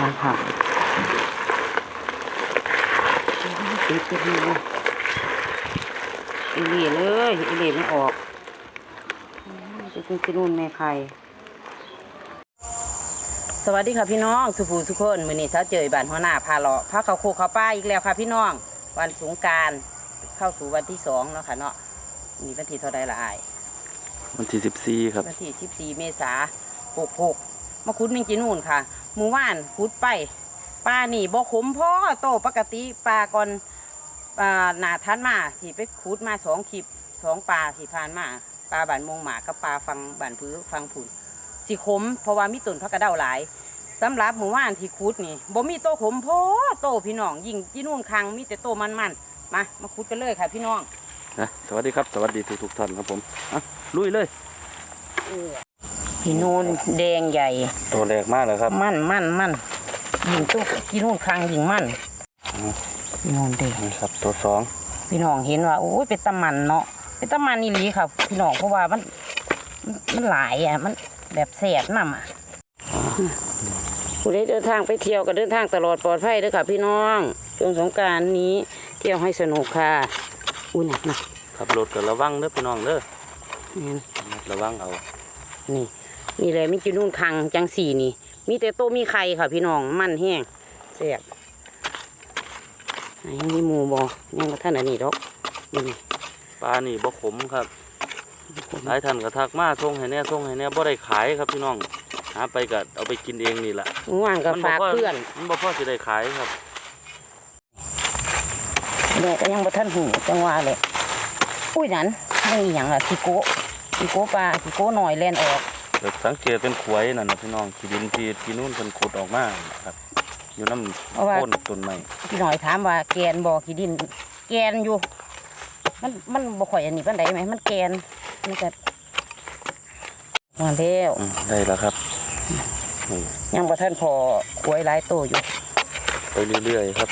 นะคะติดติดอยู่อีเหลีเลยอีเหลีไม่ออกอืมจะกินกินนู่นแม่ใครสวัสดีค่ะพี่น้อง สุภูสุคนมือนี้เช้าเจอบ้านหัวหน้าพาเลาะพาเขาโคกเขาป้าอีกแล้วค่ะพี่น้อง วันสงกรารเข้าสู่วันที่สองแล้วค่ะเนาะนี่วันที่เท่าใดละอายวันที่สิบสี่ครับวันที่14เมษาหกหกมาคุดมิงจีนูนค่ะ หมู่ว่านคุดไปปลานี่บ่ขมพ่อโตปกติปลาก่อนาหนาทันมาที่ไปคุดมาสองคลิปสองปลาที่ผ่านมาปลาบานมงหมากับปลาฟังบานพื้ฟังผุนสิขมเพราะว่ามีต้นพักกระเด้าหลายสำหรับหมู่ว่านที่คุดนี่บ่มีโตขมพ่อโตพี่น้องยิ่งจีนูนคังมีแต่โตมันมันมามาคุดกันเลยค่ะพี่น้องนะสวัสดีครับสวัสดีทุกทุกท่านครับผมอะลุยเลย พี่นูนแดงใหญ่ ตัวแรกมากเลยครับ มั่นมั่นมั่นยิงตุ๊กกินนู่นคางยิงมั่นอืมพี่น้องเด็กนี่ครับ ตัวสองพี่น้องเห็นว่าโอ้ยเป็นตะมันเนาะเป็นตะมันนี่ลีค่ะพี่น้องเพราะว่ามันมันหลายอะมันแบบแสบน้ำอะผู้ใดเดินทางไปเที่ยวก็เดินทางตลอดปลอดภัยด้อค่ะพี่น้องช่วงสงการนี้เที่ยวให้สนุกค่ะอุ้ยหนักนักขับรถกับระวังเด้อพี่น้องเด้อนี่ระวังเอานี่ นี่เลยมีกินนู่นคางจังสี่นี่ มีแต่โตมีไข่ค่ะพี่น้องมันแห้งแสบไอ้มีหมูบอยังกระท่านอันนี้ดอกนี่ปลานี่บ่ขมครับหลายท่านก็ทักมาส่งให้แน่ส่งให้แน่บ่ได้ขายครับพี่น้องหาไปก็เอาไปกินเองนี่แหละเมื่อวานก็ฝากเพื่อนมันบ่พอสิได้ขายครับแม่ก็ยังบ่ท่านหูจังหวะเลยอุ้ยนั่นยังอีหยังอะขี้โกะขี้โกะปลาขี้โกะหน่อยแล่นออก เดี๋ยวสังเกตเป็นขวยนั่นนะพี่น้องที่ดินที่ที่นู่นเพิ่นขุดออกมาครับ อยู่น้ำเพราะว่า โคนต้นไม้พี่หน่อยถามว่าแกนบ่ขี้ดิน แกนอยู่ มันมันบ่ค่อยอันนี้ปานใดไหมมันแกนมันจะมาแล้วอืมได้แล้วครับนี่ยังบ่ท่านพอควยหลายโตอยู่ไปเรื่อยๆครับ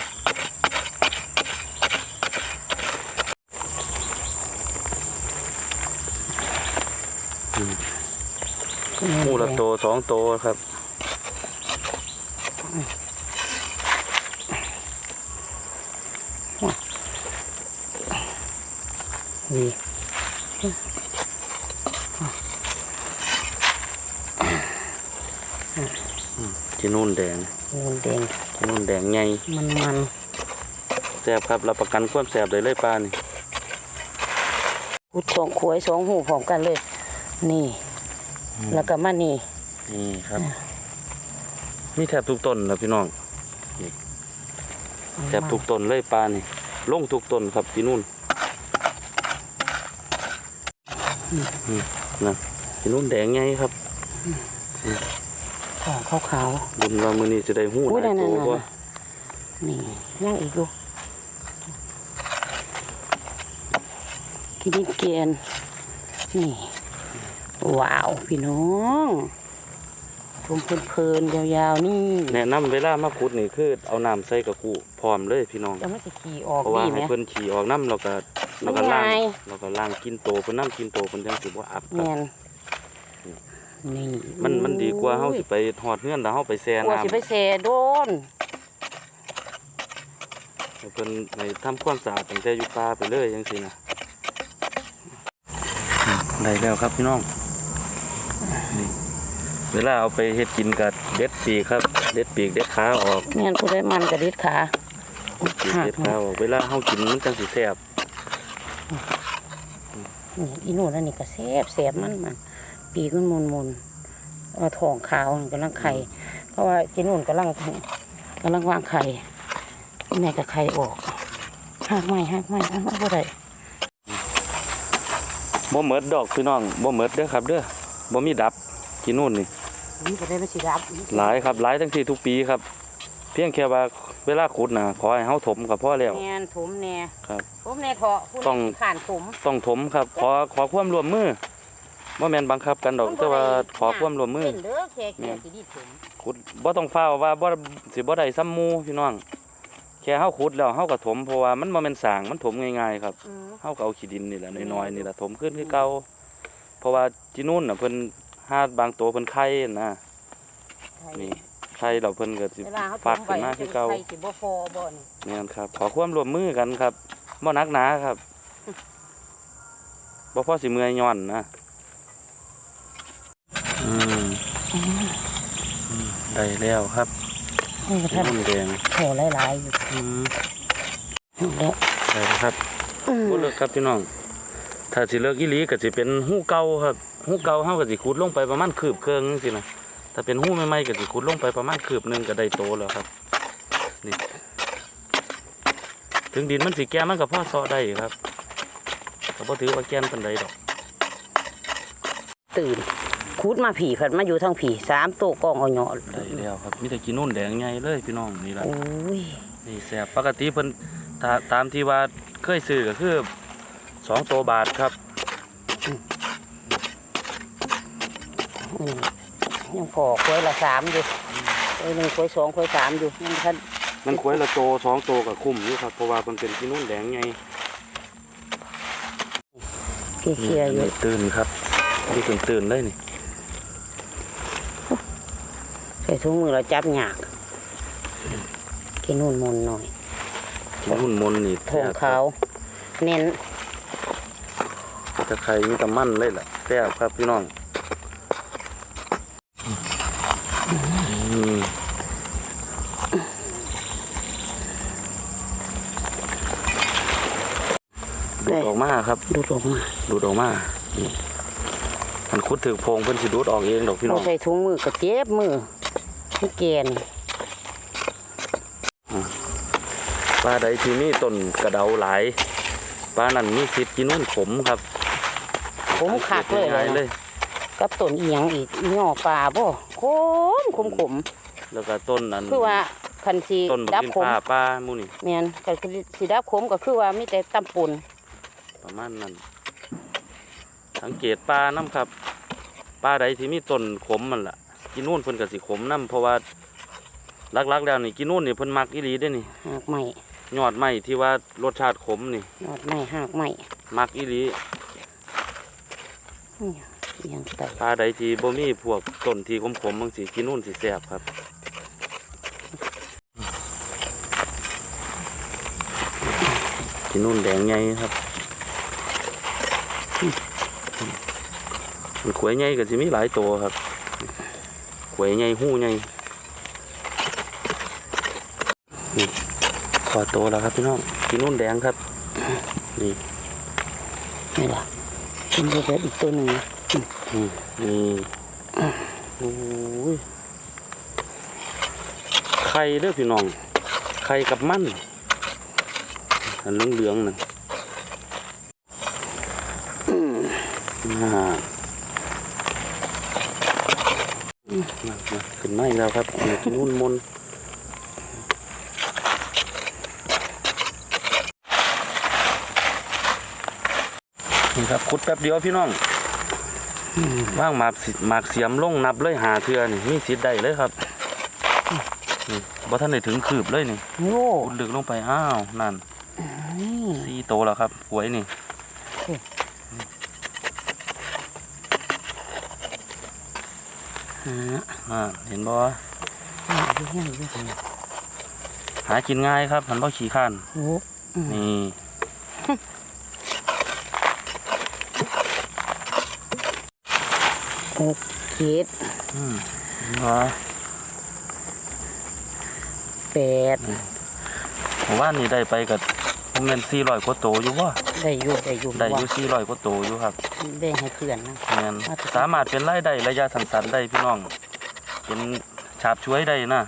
หมูละโตสองโตครับ นี่ที่นู่นแดงนูนแดงที่นู่นแดงใหญ่มันมันแซ่บครับรับประกันความแซ่บเลยเลยปลานี่พุดสองขวยสองหูพร้อมกันเลย นี่ แล้วก็มานี่นี่ครับ มีแทบทุกต้นนะพี่น้องนี่แทบทุกต้นเลยปลานี่ลงทุกต้นครับที่นู่นอืมนะที่นู่นแดงใหญ่ครับของขาวบุญว่ามือนี้จะได้หู้อุ้ยหลายนั่นโตๆๆกว่าๆนี่ย่างอีกดูกินนี่เกนนี่ ว้าว พี่น้องชมเพลินๆยาวๆนี่แนะนำเวลามาขุดนี่คือเอาน้ำใส่กระกุพร้อมเลยพี่น้องแล้วมันจะขี่ออกเพราะว่าดีไหมให้เพิ่นขี่ออกน้ำเราก็เราก็ล้างมันง่ายเราก็ล้างกินโตเพิ่นน้ำกินโตเพิ่นจังสิบ่อับคแมรับนนี่มันมันดีกว่าเฮาสิไปหอดเงื่อนแล้วเฮาไปแช่กลัวน้ำสิไปเสโดนให้เพิ่นให้ทำความสะอาดตั้งแต่อยู่ป่าไปเลยจังซี่นะได้แล้วครับพี่น้องนี่ เวลาเอาไปเฮ็ดกินก็เด็ดปีกครับ เด็ดปีกเด็ดขาออกแม่นผู้ได้มันกระดิดขาปีกหักเด็ดขาออกเวลาเฮากินมันจังสิแซ่บนี่อีนู่นนั่นนี่ก็แซ่บแซ่บมันมันปีกมันมุนมุนเอาทองขาวนี่กำลังไข่ เพราะว่าจีนู่นกำลังกำลังวางไข่แม่ก็ไข่ออกหักไม่หักไม่หักไม่บ่ได้บ่เหมิดดอกพี่น้องบ่เหมิดเด้อครับเด้อบ่มีดับกินนู่นนี่ นี่ก็ได้ไม่สิรับหลายครับหลายทั้งที่ทุกปีครับ เพียงแค่ว่าเวลาขุดนะขอให้เฮาถมกับพ่อแล้วแมนถมแน่ครับถมแน่เถาะผู้ต้อง ผ่านถม ต้องถมครับ ขอขอความร่วมมือบ่แม่นบังคับกันดอกแต่ว่าขอความร่วมมือ เป็นเด้อแค่แค่สิไดีถมขุดบ่ต้องฟ้าวว่าบ่สิบ่ได้ซ้ำหมู่พี่น้อง แค่เฮาขุดแล้วเฮาก็ถมเพราะว่ามันบ่แม่นสร้างมันถมง่ายๆครับ อืม เฮาก็เอาขี้ดินนี่แหละน้อยๆนี่แหละถมขึ้นคือเก่าเพราะว่าที่นู่นน่ะเพิ่น หาดบางตัวเพิ่นไข่นะนี่ไข่เราเพิ่นก็สิเวลาเขาปักทำขึ้นมาคือเก่าไข่สิบ่ฟอบ่นี่แม่นครับ ขอความร่วมมือกันครับบ่นักหนาครับบ่พอสิเมื่อยย้อนนะอืมอืมได้แล้วครับนี่ก็ท่านน้ำแดงโหหลายๆอยู่อืมแล้วได้แล้วครับอืมบ่เลิกครับพี่น้องถ้าสิเลิกอีหลีก็สิเป็นหู้เก่าครับ หู้เก่าเฮาก็สิขุดลงไปประมาณคืบเครื่องจังซี่นะถ้าเป็นหู้ใหม่ๆก็สิขุดลงไปประมาณคืบหนึงก็ได้โตแล้วครับนี่ถึงดินมันสิแก่มันก็พอเซาะได้ครับก็บ่ถือว่าแก่นปานใดดอก ตื่นคูดมาผีเพิ่นมาอยู่ทางผีสามโตะกองเอาเหยาะได้แล้วครับมีแต่กินนู่นแดงใหญ่เลยพี่น้องนี่ล่ะโอ้ยนี่แซ่บปกติเพิ่นถ้าตามที่ว่าเคยซื้อก็คือสองตัวบาทครับ อืม ยังพอควยละสามอยู่ควยหนึ่งควยสองควยสามอยู่ยังท่านมันควายละโตสองโตก็คุ้มอยู่ครับเพราะว่ามันเป็นกินนู่นแดงใหญ่เกลี่ยๆอยู่นี่ตื่นครับนี่ตื่นตื่นๆเลยนี่ใส่ถุงมือเราจับหยากกินนู่นมนต์หน่อยกินหุ่นมนต์นี่ทงขาวเน้นตะไคร้มีแตะมันเลยล่ะแซ่บครับพี่น้องอืม ดูดออกมาครับดูดออกมาดูดออกมานี่มันคุดถือโพรงเพิ่นสิดูดออกเองดอกพี่น้เราองใส่ถุงมือก็เจ็บมือที่แกนปลาใดที่มีต้นกระเดาหลายปลานั้นมีสิทธิ์กินนุ่นขมครับผมขาดเลยง่ายๆเลนะยกับต้นอีหยังอีกอีหน่อปลาบ่ข มขมขมแล้วก็ต้นนั้นคือว่าคันสีต้นบักดับดินขมปลาปลาหมูนี่แม่นก็คือสีดับขมก็คือว่ามีแต่ตำปุ่นประมาณนั้นสังเกตปลาน้ำครับปลาใดที่มีต้นขมมันล่ะ กินนู่นเพิ่นก็สิขมน้ำเพราะว่าลักๆแล้วนี่กินนู่นนี่เพิ่นมักอีหลีได้อนี่หากไม้ยอดไม้ที่ว่ารสชาติขมนี่ยอดไม้หากไม้มักอีหลีนี่อีห ยังไตปลาใดที่บ่มีพวกต้นที่ขมๆบางสิกินนู่นสิแซ่บครับกินนู่นแดงใหญ่ครับมันขวยใหญ่ก็สิมีหลายตัวครับขวยใหญ่หู้ใหญ่นี่พอโตแล้วครับพี่น้องกินนู่นแดงครับนี่นี่ล่ะมันจะเป็นอีกตัวหนึ่ง นี่โอ้ยไข่เด้อพี่น้อง ไข่กับมันอันเหลืองๆนั่นอ่ามามาขึ้นมาอีกแล้วครับนุ่นมนนี่ครับขุดแป๊บเดียวพี่น้อง ว่างหมากสิหมากเสียมลงนับเลยหาเทือนี่มีสิทธิ์ได้เลยครับนี่บ่ท่านได้ถึงคืบเลยนี่โอ้ขุดลึกลงไปอ้าวนั่นนี่สี่โตแล้วครับหวยนี่หาอ่าเห็นบ่หาอยู่ยังอยู่หากินง่ายครับหันบ่ขี้ข้านโอ้อืมนี่ หกเจ็ดอืมเห็นบ่แปดหมู่บ้านนี่ได้ไปกับผมเงิน400กว่าโตอยู่บ่ได้อยู่ได้อยู่ได้อว่ายู่400กว่าโตอยู่ครับแบ่งให้เพื่อนนะแม่นสามารถเป็นรายได้ระยะสั้นๆได้พี่น้อง เป็นฉาบช่วยได้นะ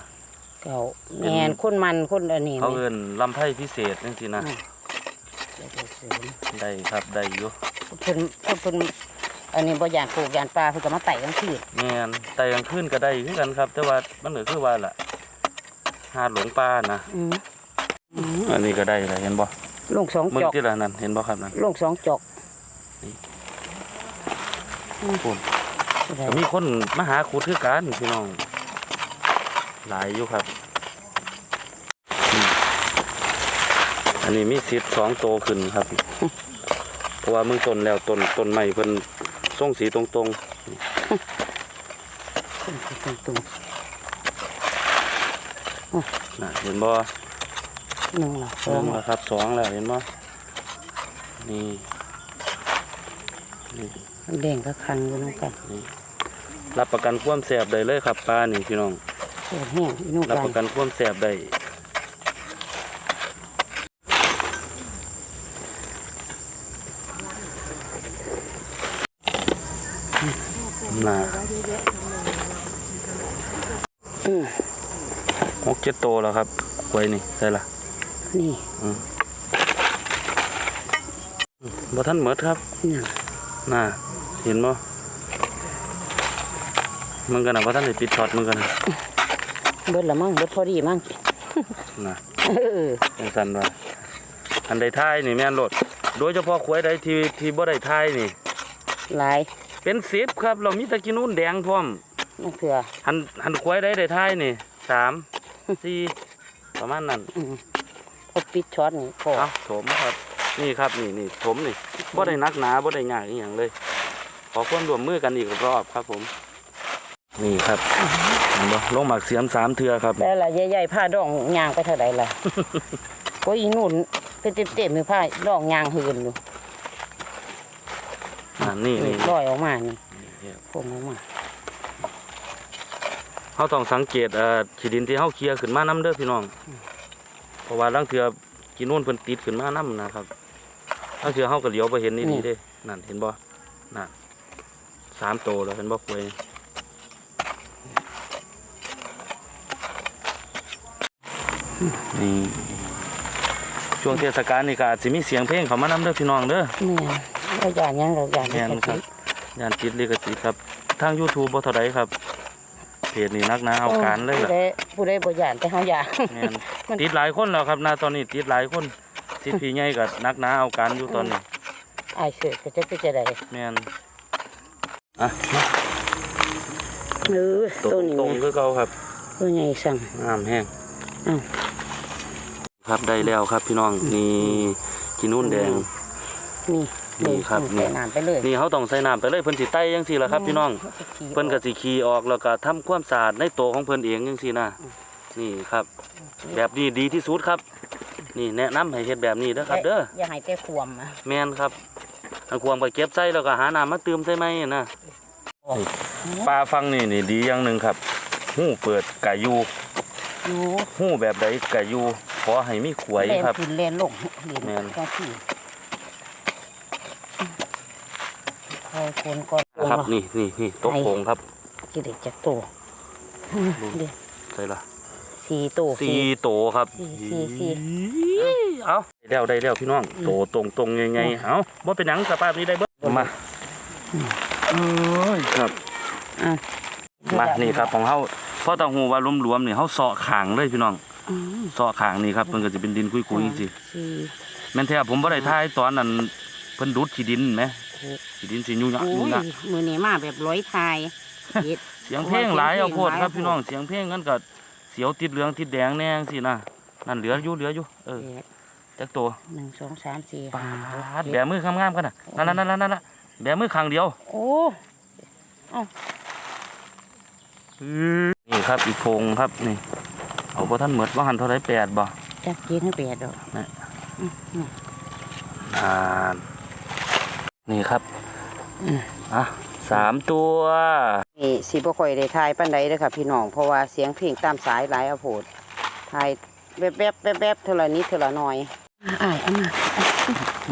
เก่าแมนคนมันคนอันนี้เขาไหมเอิ้นลำไผ่พิเศษจังซี่นะอืมได้ได้เสริมได้ครับได้อยู่เพิ่นเพิ่นเพิ่น อันนี้บ่ยานปลูกยานปลาเพิ่นก็มาไต่กลางคืนแม่นแต่กลางคืนก็ได้คือกันครับ แต่ว่ามันก็คือว่าล่ะหาดหลงป่านะอืมอืมอันนี้ก็ได้เลยเห็นบ่ลงสองมึงจอกที่ละนั่นเห็นบ่ครับนั่นลงสองจอกคุณได้ก็มีคนมาหาขุดคือกันพี่น้อง หลายอยู่ครับอืมอันนี้มีสิทธิ์สองโตขึ้นครับ เพราะว่ามึงต้นแล้วต้นต้นใหม่เพิ่น ส่งสีตรงขึ้นไปตรงอืมน่ะเห็นบ่หนึ่งละสหอนึ่งงแล้วครับสองแล้วเห็นบ่นี่นี่แดงก็คันอยู่น้องกันรับประกันความแสบได้เลยครับปลานี่พี่น้อง เสียแห้งอีน้องรับกัปนระกันความแสบได้ น่ะอืมหกเจ็ดโตแล้วครับกล้วยนี่ได้ละนี่บ่ท่านเหมิดครับน่ะน่ะเห็นบ่มันกันนะบ่ท่านได้ปิดช็อตมันกันนะเบิดละมั่งเบิดพอดีมั่งน่ะเออจังซั่นว่าอันใดท้ายนี่แม่นโลด โดยเฉพาะขวยใดที่ที่บ่ได้ท้ายนี่หลาย เป็นสิบครับ เรามีแตะกินนู่นแดงพร้อมน้องเถื่อหันหันขวยใดได้ท้ายนี่สามสี่ประมาณนั้นอืมพอปิดช็อตนี่พอเอาถมครับ นี่ครับนี่นี่ถมนี่บ่ได้นักหนาบ่ได้ยากอีหยังเลย ขอความร่วมมือกันอีกรอบครับผม นี่ครับเห็นบ่ลงหมักเสียมสามเทือครับแล้วล่ะใหญ่ๆผ้าดองยางไปเท่าไหร่ล่ะ ก็อีนู่นเป็นเต็มๆมีผ้าดองยางหืนอยู่อ่านี่นี่ลอยออกมานี่นี่ผมออกมาเขาต้องสังเกตเอ่อขี้ดินที่เฮาเคลียร์ขึ้นมาน้ำเด้อพี่น้อง เพราะว่าลางเทือกินนู่นเพิ่นติดขึ้นมาน้ำนะครับลางเทือเฮาก็เหลียวไปเห็นนี่ดีเด้ นั่นเห็นบ่นั่นสามโตแล้วเห็นบ่ควยนี่ช่วงเทศกาลนี่ก็อาจสิมีเสียงเพลงเข้ามานํเด้อพี่น้องเด้อแม่ เราอยากยังเราอยากแม่นครับย่านติดลิขสิทธิ์ครับ ทาง YouTube บ่เท่าใดครับ เพจนี่นักหนาเอาการเลยล่ะ ผู้ใดผู้ใดบ่อยากแต่เฮาอยากแม่นติดหลายคนแล้วครับณตอนนี้ติดหลายคนสิทธิ์พี่ใหญ่กับนักหนาเอาการอยู่ตอนนี้อายเสือก็จะเป็นจะได้แม่นอะมาเออตรตัวงนี้ตรงแม่คือเก่าครับตัวใหญ่สั่งน้ำแห้งอ้าวครับได้แล้วครับพี่น้องนี่กินนุ่นแดงนี่ นี่ครับนี่ ใส่น้ำไปเลยนี่เขาต้องใส่น้ำไปเลยเพิ่นสิไต้ยังสี่ละครับพี่น้องเพิ่นก็สิขี่ออกแล้วก็ทำความสะอาดในตัวของเพิ่นเองยังสี่นะนี่ครับ แบบนี้ดีที่สุดครับ นี่แนะนำให้เฮ็ดแบบนี้เด้อครับ เด้ออย่าให้แต่ควมอะแม่นครับอันควรไปเก็บใส่แล้วก็หาน้ำมาเติมใส่ไหมนะปลาฟังนี่นี่ดีอย่างหนึ่งครับหู้เปิดกะยูโอ้หู้แบบใดกะยูขอให้มีขวยเล่นครับ ขึ้นเล่นลงเล่นแม่น จังซี่ คอยคนก่อนครับนี่นี่นี่โต๊ะโป่งครับสิได้จักตัวเดี๋ยวใส่ละสี่ตัวสี่โตครับสี่สี่สี่เอาได้แล้วได้แล้วพี่น้องโตตรงตรงๆใหญ่ๆเอาบ่เป็นหนังสภาพนี้ได้เบิ้มาเอ้ยครับอะมานี่ครับของเฮาเพราะตองหูว่ารวมๆนี่เฮาเสาะขางเลยพี่น้องอืมเสาะขางนี่ครับมันก็จะเป็นดินคุยๆจังซี่สี่แม่นแท้ผมบ่ได้ทายตอนนั้นเพิ่นดูดขี้ดินไหม ขี้ดินสิยุ่งยะโอ้ยุ่งยยะมือนี้มาแบบร้อยทายเฮ็ดเสียงเพลงหลายเอาโพดครับเสียงเพลงหลายพี่น้องเสียงเพลงกันก็เสียวติดเหลืองติดแดงแน่จังซี่นะนั่นเหลืออยู่เหลืออยู่เออแปดจักตัวหนึ่งสองสามสี่ปาห้าดแบมืองามๆกันน่ะนั่นนั่นนั่นนั่นแบมือข้างเดียว โอ้นี่ครับอีกโพงครับนี่ เอาบ่ท่านเหมือดว่าหันเท่าไรแปดบ่จักเย็นให้แปดดอกอ่านี่ครับ อืมอะสามตัวนี่สิบ่ค่อยได้ทายปานใดเด้อค่ะพี่น้องเพราะว่าเสียงเพลงตามสายหลายเอาโพดทายแวบๆแวบๆเท่าละนิดเท่าละหน่อยอ้ายเอามา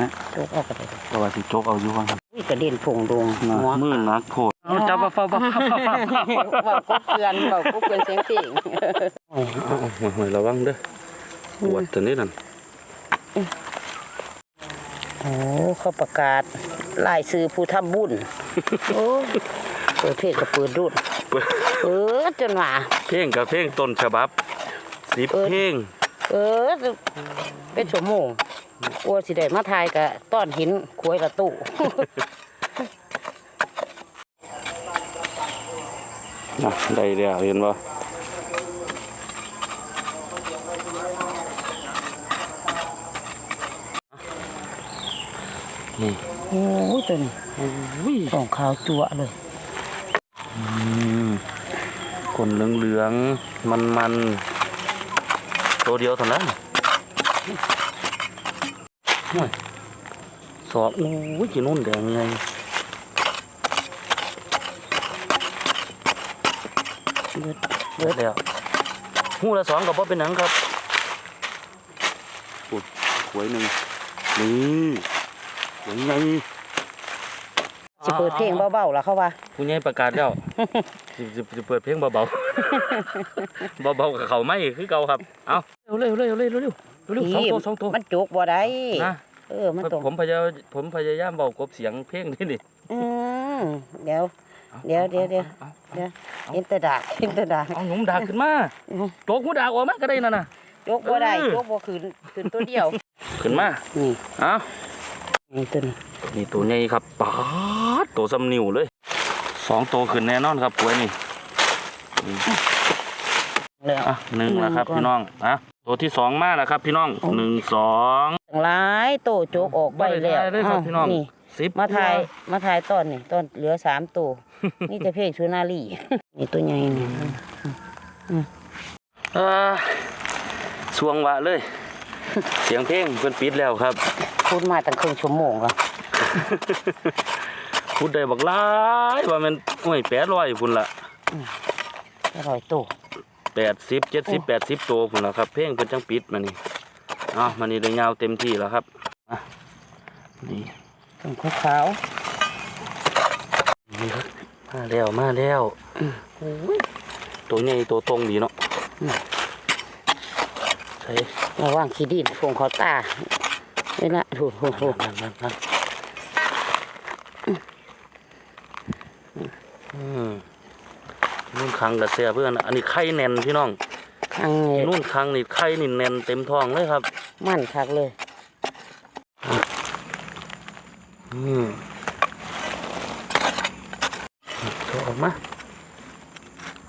นะโจกเอากระเด็นตัวาสิโจกเอาอยู่ว่าครับอุ้ยกระเด็นผงดวงหัวมือนักโพดเอาจับมาเฝ้าเฝ้าเฝ้าเฝ้าเฝ้าเว้ากบเกลือนเว้ากบเกลือนเสียงเพลงเอาเอาเอาหวยระวังเด้อปวดตัวนี้นั่นโอ้เขาประกาศ ลายซื้อผู้ทำบุญโอ้เปิดเพลงกับเปิดรุ่นเปิดเปิดจนว่าเพลงกับเพลงต้นฉบับสิบเออเพลงเออเป็นชั่วโมงกลัวสิได้มาทายกะต้อนหินควยละตู้นะได้แล้วเห็นบ่นี่ โอ้ยตัวนี้อุ้ยของขาวจั่วเลยอืมขนเหลืองๆ มันตัวเดียวเท่านั้นโอ้ยสอบโอ้ยจีนุ่นแดงไงเบิดเบิดแล้วหูละสองกับพ่อเป็นหนังครับปุดหวยหนึ่งนี่ หวยไงสิเปิดเพลงเบาๆล่ะเขาว่าผู้ใหญ่ประกาศแล้วสิสิสิเปิดเพลงเบาๆ เบาๆกับเขาไม่คือเก่าครับ เอาเร็วเร็วเร็วเร็วเร็วเร็วเร็วสองตัวสองตัวมันจุกบ่ได้นะเออมันต้องผมพยายามผมพยายามเบากบเสียงเพลงนี่นี่อืมเดี๋ยวเดี๋ยวเดี๋ยวเดี๋ยวอาเดี๋ยวเห็นแต่ดากเห็นแต่ดากเอาหนุ่มดากขึ้นมาอืมโจกหูดากออกมาก็ได้นั่นน่ะจุกบ่ได้เออจุกบ่ขึ้นขึ้นตัวเดียว ขึ้นมานี่เอา นี่ตัวนี้นี่ตัวใหญ่ครับป๊าดตัวซ้ำนิ้วเลยสองตัวขึ้นแน่นอนครับกล้วยนี่แล้วอะหนึ่งแล้วครับหนึ่งก่อนพี่น้องอะตัวที่สองมาแล้วครับพี่น้องหนึ่งสองทั้งหลายโตจุกออกไปแล้วบ่ได้ทายเลยครับอ้าวพี่น้องนี่สิบมาถ่ายมาถ่ายตอนนี่ตอนเหลือสามตัวนี่จะเพลงชูนาลีนี่ตัวใหญ่นี่เออสวงวะเลย เสียงเพลงเพิ่นปิดแล้วครับ พูดมาตั้งครึ่งชั่วโมงแล้วพูดได้บักหลายว่ามันโอ้ยแปดร้อยพุ่นละอร่อยตัวแปดสิบเจ็ดสิบแปดสิบตัวพุ่นละครับเพลงเพิ่นจังปิดมานี่เอ้ามานี่ได้ยาวเต็มที่แล้วครับอะนี่ถึงขาวนี่ครับมาแล้วมาแล้วโอ้ยตัวใหญ่ตัวตรงดีเนาะใช่ๆระว่างขี้ดินฟงเขาตา เวลาโอ้โหโหนั่นนั่นนั่นอืมนุ่นคังกับเสียเพื่อน อันนี้ไข่แน่นพี่น้องข้างนี้นุ่นคังนี่ไข่นี่แน่นเต็มท้องเลยครับ มั่นคักเลยอืมโชว์ออกมา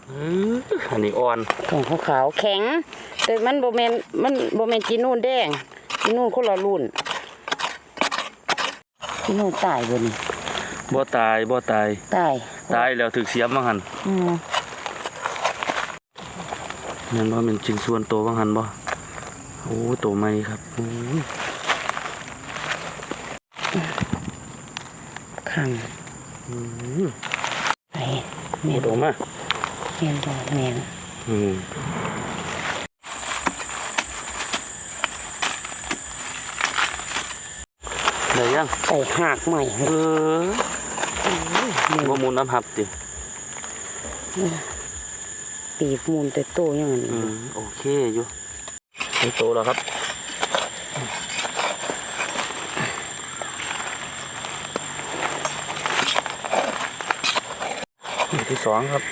อื้ออันนี้อ่อนของขาวๆแข็ง แต่มันโบเมนมันโบเมนจีนูนแดง จีนูนคนละรุ่นจีนูนตายบนบ่ตายบ่ตายตายตายแล้วถึกเสียบบังหันอืมนั่นว่าเป็นชิ้นส่วนตัวบังหันบ่โอ้ตัวใหม่ครับโอ้ยข้างอื้อไปเมียนตัวมาเมียนดอกเมียนอืม ได้ยังใส่หากใหม่เออบ่มูลน้ำหับติปีบมูลแต่โตอยังไงอืมโอเคอยู่ไอโตแล้วครับตัวที่สองครับ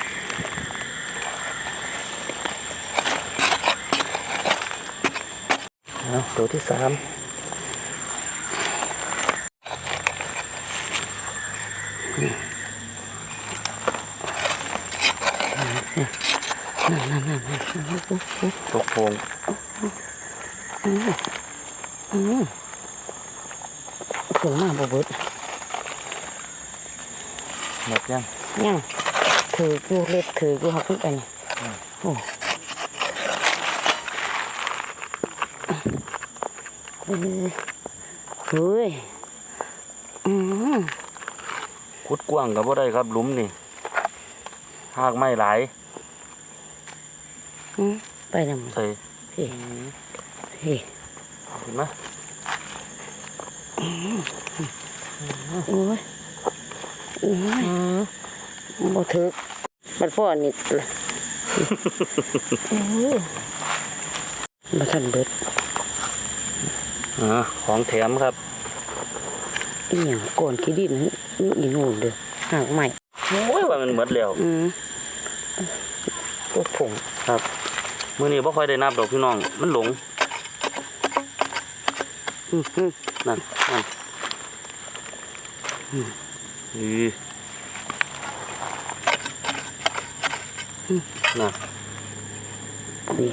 เอาตัวที่สาม ตัวโพงถึงมาบ่เบิดหมดยังยังถืออยู่เล็บถืออยู่เขาขึ้นไปนี่โอ้เฮ้ยเฮ้ย คุดกว้างกับว่าได้ครับหลุมนี่หากไม่หลายอืมไปนำใส่พี่พี่เห็นไหมโอ้ยโอ้ยบ่ถึกบัดพ่อนี่ละโอ้ยบ่ทันเบิดอ่าของแถมครับอีหยังก่อนขี้ดิน นี่อีนู่นเด้อหากใหม่โอ้ยว่ามันหมดแล้วอืมตัวผงครับมื้อนี้บ่ค่อยได้นับดอกพี่น้อง มันหลงอืมอืมนั่นนั่นอืมน่ะนี่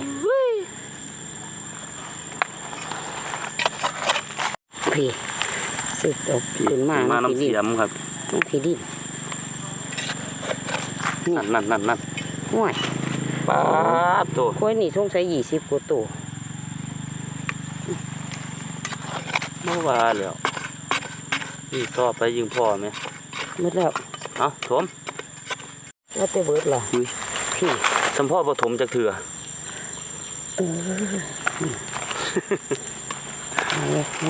พี่ สืออกขึ้มาน้ำเสียมครับน้ำผีดินนั่นนั่นนั่นนั่นห่วยป้าตัวกล้วยนี่สงสัยยี่สิบกว่าตัวเมื่อวานแล้วนี่ซอบไปยิงพ่อไหมมืดแล้วเอาถมน่าวไเบิร์ดล่ะพี่สมพ่อปฐมจากเถื่อเออ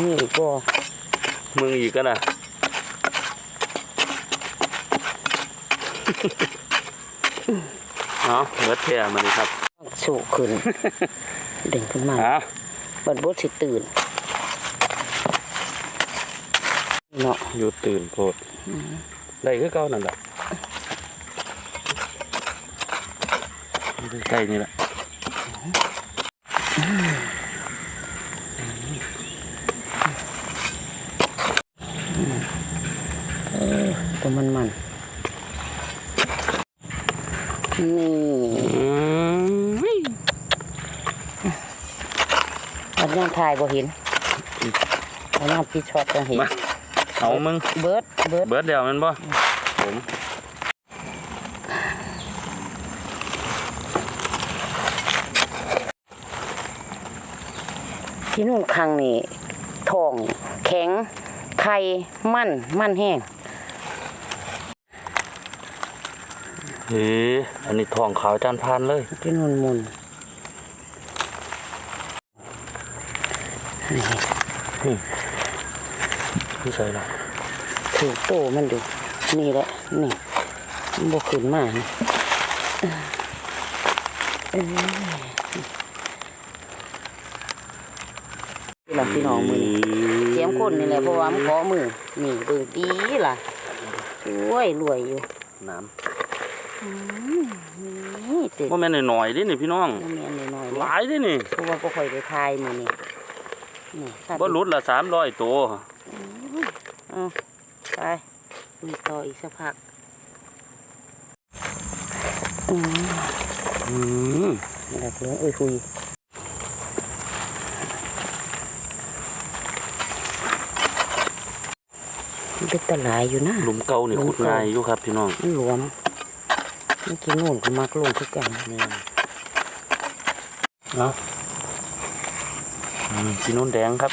นี่ก็ มึงอีกกันนะเอาเบิดแท้มาเลยครับสูขึ้นเด้งขึ้นมาอะบัดบดสิตื่นเนาะอยู่ตื่นโพดได้คือเก่านั่นแหละใกล้นี่แหละ มันมันนี่อืมบัดย่างถ่ายบ่เห็นบัดย่างพี่ช็อตบ่เห็นมาเอามึงเบิดเบิดเบิดเดียวแมันบ่ผมที่นู่นครั้งนี่ทอง แข็ง ไข่ มันมันแห้ง เฮ้อันนี้ทองขาวจานพานเลยที่นู่นมุนนี่คือใส่ละถือโตมันดู นี่แหละ นี่มันบกขึ้นมานี่เอ้ยนี่ล่ะพี่น้องมือนี่เสียมคนนี่แหละเพราะว่ามันขอมือ นี่เบิ่งดีล่ะรวยรวยอยู่ น้ นี่ติดำว่าแม่นหน่อยๆดินี่พี่น้องบ่แม่นน้อยๆหเนาะลายดินี่เพราะว่าบ่ค่อยได้ทายมื้อนี้นี่ตัดบ่หลุดละสามร้อยตัวเอาไปมีต่ออีกสักพักอืมอืมอยากเลี้ยงเอ้ยคุยมันเป็นตะหลายอยู่นะหลุมเก่านี่หลุมขุดเก่าง่ายอยู่ครับพี่น้องมันหลวมเมื่อกี้นู่นก็มักลงทุกอย่างเนาะอืมพี่นุ่นแดงครับ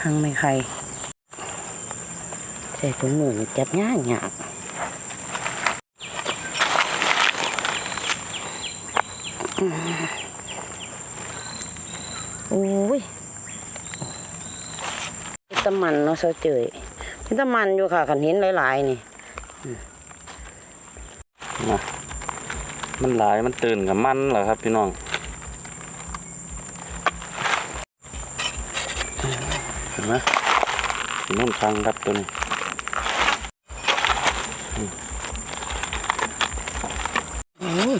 ข้างไม่ใครใส่ถุงมือนี่จับยายากอืมโอ้ย ตะมันเนาะเสาเจยมีแตะมันอยู่ค่ะขันเห็นหลายๆนี่นะมันหลายมันตื่นกับมันเหรอครับ พี่น้องเห็นไหมพี่นุ่นฟังครับตัวนี้โอ้ย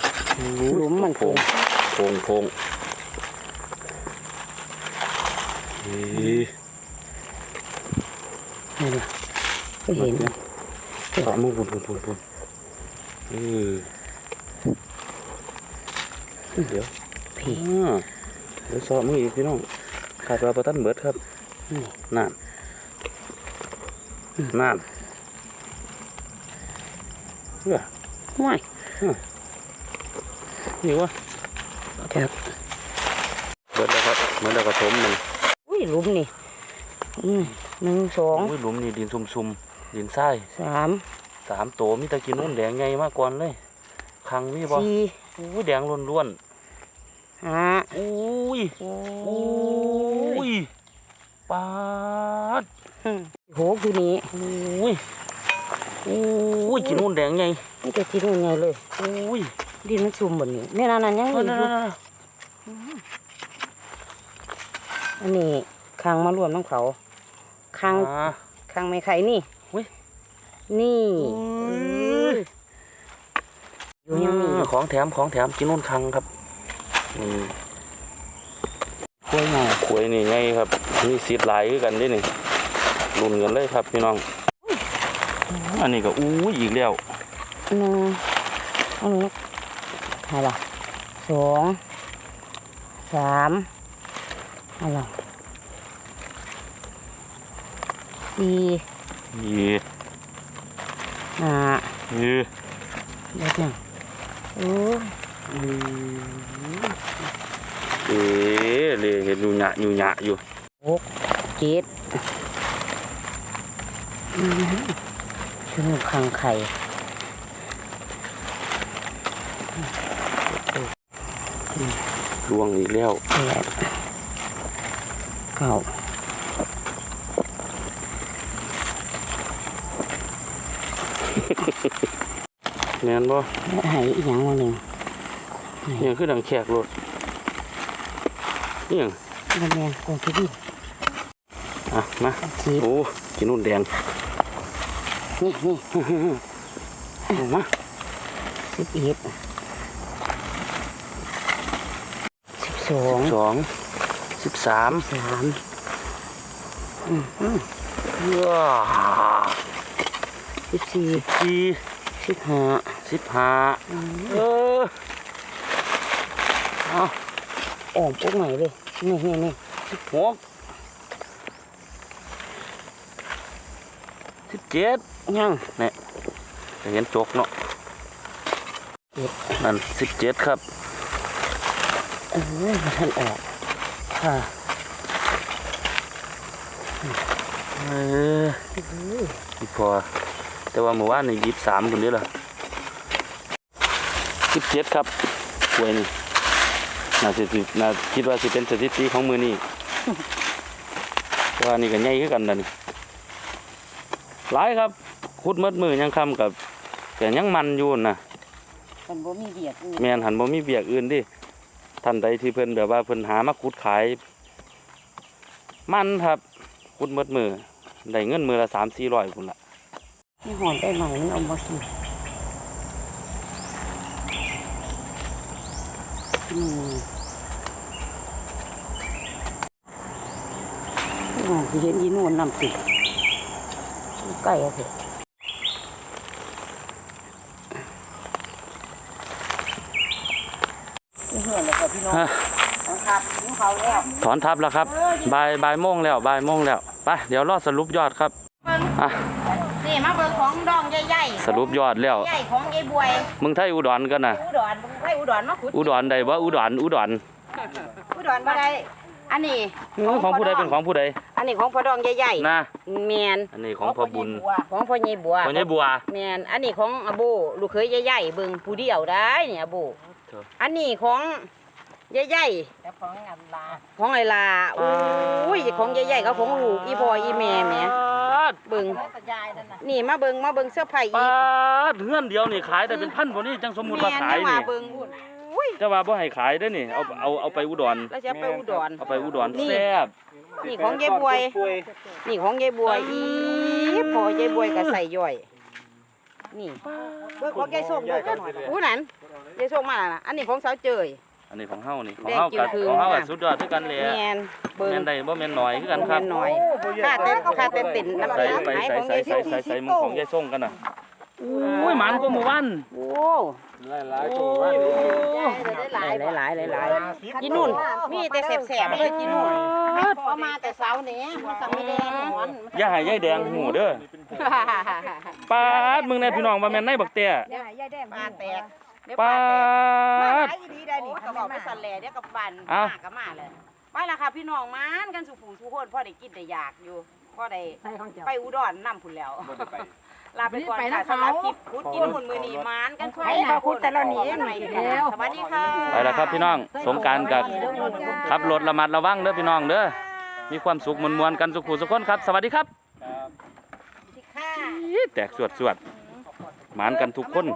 หลุมมันโพงโพงโพงเฮ้ย นี่ล่ะก็เห็น สามมือ ปุ่นปุ่นปุ่นปุ่นเออเดี๋ยวพี่อ่าเดี๋ยวสอบมืออีกพี่น้องขาดว่าประทันเบิดครับนี่นั่นนั่นเฮ้ยว้ายนี่วะจับเบิดแล้วครับเหมือนแล้วก็ถมมันอุ้ยหลุมนี่อืมหนึ่งสองอุ้ยหลุมนี่ดินซุ่มๆดินทรายสาม สามโตมีแตะกินนุ่นแดงไงมากก่อนเลยคังมีบ่สี่อุ้ยแดงล้วนห้าๆอุ้ยโอ้อุ้ยปาดโหคือนี้อุ้ยอุ้ยกินนุ่นแดงไงนี่จะที่นู่นไงเลยอุ้ยดินมันซุ่มบนนี้แม่นานนั้นยังนั่มีนอยู่ๆอันนี้คางมารวมน้ำเขาคางๆอ่าคางไม่ไข่นี่อุ๊ย นี่อุ้ยเอออยู่ยังมีอยู่ของแถมของแถมกินนุ่นคังครับนี่กล้วยไงกล้วยนี่ไงครับมีสีหลายคือกันเด้นี่รุ่นกันเลยครับพี่น้อง อันนี้ก็อู้ยอีกแล้วหนึ่งอันนี้อะไรล่ะสองสามอะไรล่ะสี่ยี ห้ายีเดี๋ยวเนี่ยโอ้ยเอ๊ะเลยเห็นอยู่หยะอยู่หยะอยู่หกเจ็ดอืมชนูคังไข่ลวงอีกแล้วแปดเก้า แม่นบ่ให้อีกอย่างหนึ่งเนี่ยคือดังแขกรถนี่หยังมันแมนกองที่ดินอะมาสิบโอ้กินนุ่นแดงนี่นี่เอามาสิบเอ็ดสิบสองสองสิบสามสามอืมอืมว้าสิบสี่สี่ สิบห้าสิบห้าเออเอาออมปุ๊กใหม่เลยนี่นี่นี่สิบหกสิบเจ็ดยังจะเห็นจกเนาะเจ็ดนั่นสิบเจ็ดครับเออมาทันออกค่ะเอออีพอ แต่ว่าเมื่อวานนี่ยี่สิบสามคนนี้ล่ะสิบเจ็ดครับหวยนี่น่าสิสิน่าคิดว่าสิเป็นสถิติของมือนี่แต่ว่านี่ก็ใหญ่คือกันนะนี่หลายครับคุดหมดมือยังคำกับแต่ยังมันอยู่นะมันบ่มีเบียดอื่นแมนหันบ่มีเบียกอื่นดิท่านใดที่เพิ่นแบบว่าเพิ่นหามาขุดขาย มันครับขุดหมดมือได้เงินมือละสามสี่ร้อยพุ่นละ นี่หอนได้ใหม่นี่เอามากินอืมอ๋อที่เห็นยีนวลนำติดใกล้อะเถอะนี่เหือนแล้วก็พี่น้องฮะครับกินเขาวแล้วถอนทับแล้วครับบ่ายบ่ายโมงแล้วบ่ายโมงแล้ว ไป เดี๋ยวรอสรุปยอดครับ อะนี่มาเบิ่งของดองใหญ่สรุปยอดแล้วๆใหญ่ของยายบวยมึงไทยอุดรกันนะอุดรให้อุดรมาขุดอุดรใดว่าอุดรอุดรอุดรบ่ได้อันนี้อื้อของผู้ใดเป็นของผู้ใดอันนี้ของพ่อดองใหญ่นะๆแมนอันนี้ของพ่อบุญของพ่อใหญ่บัวคนนี้บัวแมนอันนี้ของอาโบลูกเคยใหญ่ๆเบิ่งผู้เดียวได้เนี่ยอาโบเถอะอันนี้ของ ใหญ่แล้วของอันลาๆของไอ้ลาโอ้ยของใหญ่ๆก็ของลูกอีพ่ออีแม่แหมปาดเบิ่งแล้วก็ยายนั่นน่ะนี่มาเบิ่งมาเบิ่งเสื้อผ้าอีปากดเฮือนเดียวนี่ขายได้เป็นพันบ่นี่จังสมมุติว่าแม่นขายมานี่เบิ่งอุ้ยแต่ว่าบ่ให้ขายเด้อนี่เอาเอาเอาไปอุดรแล้วจะไปอุดร เอาไปอุดรนี่ แซ่บนี่ของยายบวย นี่ของยายบวยอีพอยายบวยก็ใส่ย่อย นี่เบิ่งของยายส้มด้วยก็หน่อยอู้นั่นยายส้มมาแล้วนะอันนี้ของสาวเจย อันนี้ของเฮานี่ของแดงเฮากับจืดคือของเฮากับค่ะสุดยอดคือกันเลยแมนเบิ่งแม่นใดบ่แม่นน้อยคือกันครับแม่นหน่อยค่าเต้นค่าเต้นติ่นน้ำใส่ตาลไปไหนใส่ของใส่ยายใส่ส้มใส่ใส่มึงของยายส่งกันน่ะอุ้ยหมันก็หมู่บ้านโอ้โอ้หลายหลายหลายหลายหลายกินนู่นมีแต่แสบๆเลยกินนู่นพอมาแต่เสาร์นี้มันสั่งไม่แดงหอนอย่าให้ยายแดงหูเด้อปาดมึงแน่พี่น้องว่าแม่นในบักเตี้ยยายยายแดงปลาแตก เดี๋ยวปาปลาแตกดขายดีได้นี่เขาบอกไปสั่นแหล่เดี๋ยวกับบันเอ้ามากับมาเลยไปละค่ะพี่น้องมานกันสุขุมสุขคนพ่อได้กินได้อยากอยู่พ่อได้ใส่ของเจ้า ไปอุดรนำพุ่นแล้วลาไปก่อนค่ะสำหรับคลิปคุดกินหุ่นมือนีมานกันทุกไปคนค่ะคุดแต่ละหนีใหม่เดี๋ยว สวัสดีค่ะ ไปแล้วครับพี่น้องสงกรารกับขับรถระมัดระวังเด้อพี่น้องเด้อมีความสุขมวลๆกันสุขุสุขคนครับ สวัสดีครับค่ะอี๋แตกสวดสวดๆหมานกันทุกคน